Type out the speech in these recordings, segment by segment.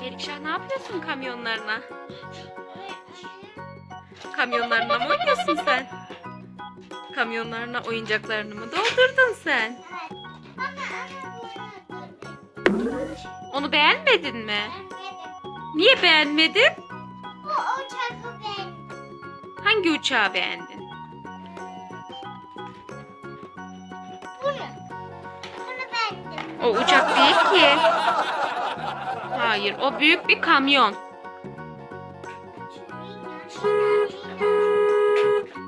Melikşah ne yapıyorsun kamyonlarına? Kamyonlarına mı oynuyorsun sen? Kamyonlarına oyuncaklarını mı doldurdun sen? Onu beğenmedin mi? Niye beğenmedin? Bu uçakı ben. Hangi uçağı beğendin? Bunu. Bunu bendim. O uçak değil ki. Hayır, o büyük bir kamyon.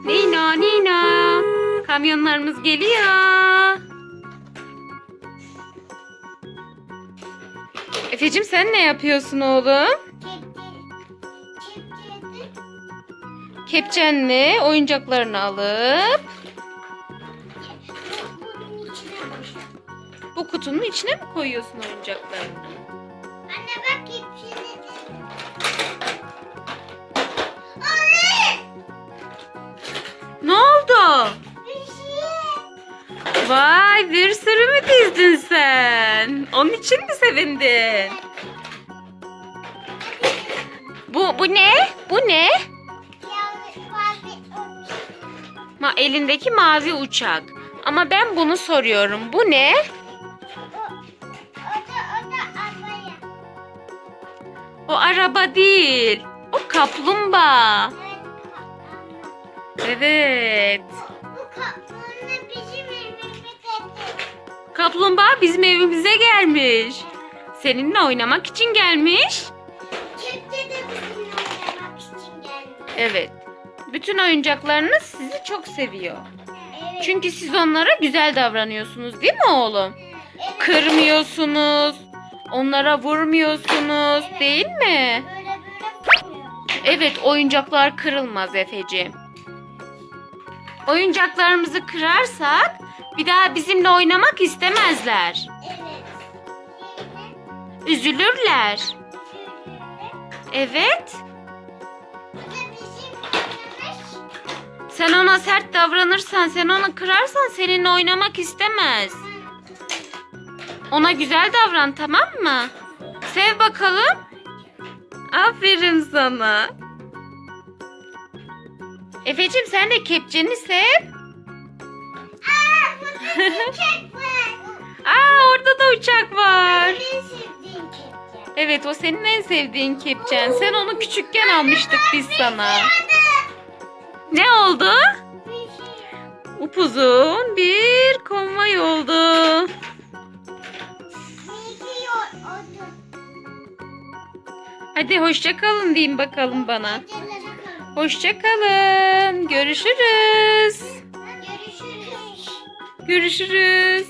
Nina, Nina. Kamyonlarımız geliyor. Efe'cim sen ne yapıyorsun oğlum? Kepçenle oyuncaklarını alıp bu kutunun içine mi koyuyorsun oyuncaklarını? Vay bir sürü mü dizdin sen? Onun için mi sevindin? Bu, bu ne? Bu ne? Ma elindeki mavi uçak. Ama ben bunu soruyorum. Bu ne? O, araba değil. O kaplumbağa. Evet. Bu evimize getirdi. Kaplumbağa bizim evimize gelmiş. Seninle oynamak için gelmiş. Kepçe de bizimle oynamak için geldi. Evet. Bütün oyuncaklarınız sizi çok seviyor. Evet. Çünkü siz onlara güzel davranıyorsunuz değil mi oğlum? Evet. Kırmıyorsunuz. Onlara vurmuyorsunuz değil mi? Böyle böyle koyuyor. Evet oyuncaklar kırılmaz Efeciğim. Oyuncaklarımızı kırarsak bir daha bizimle oynamak istemezler. Evet. Üzülürler. Evet. Sen ona sert davranırsan, sen onu kırarsan seninle oynamak istemez. Ona güzel davran tamam mı? Sev bakalım. Aferin sana. Efeciğim sen de kepçeni sev. Aa, orada da uçak var. Evet o senin en sevdiğin kepçen. Sen onu küçükken almıştık biz sana. Ne oldu? Bir şey. Upuzun bir konvoy oldu. Oldu. Hadi hoşça kalın diyeyim bakalım bana. Hoşça kalın. Görüşürüz. Görüşürüz.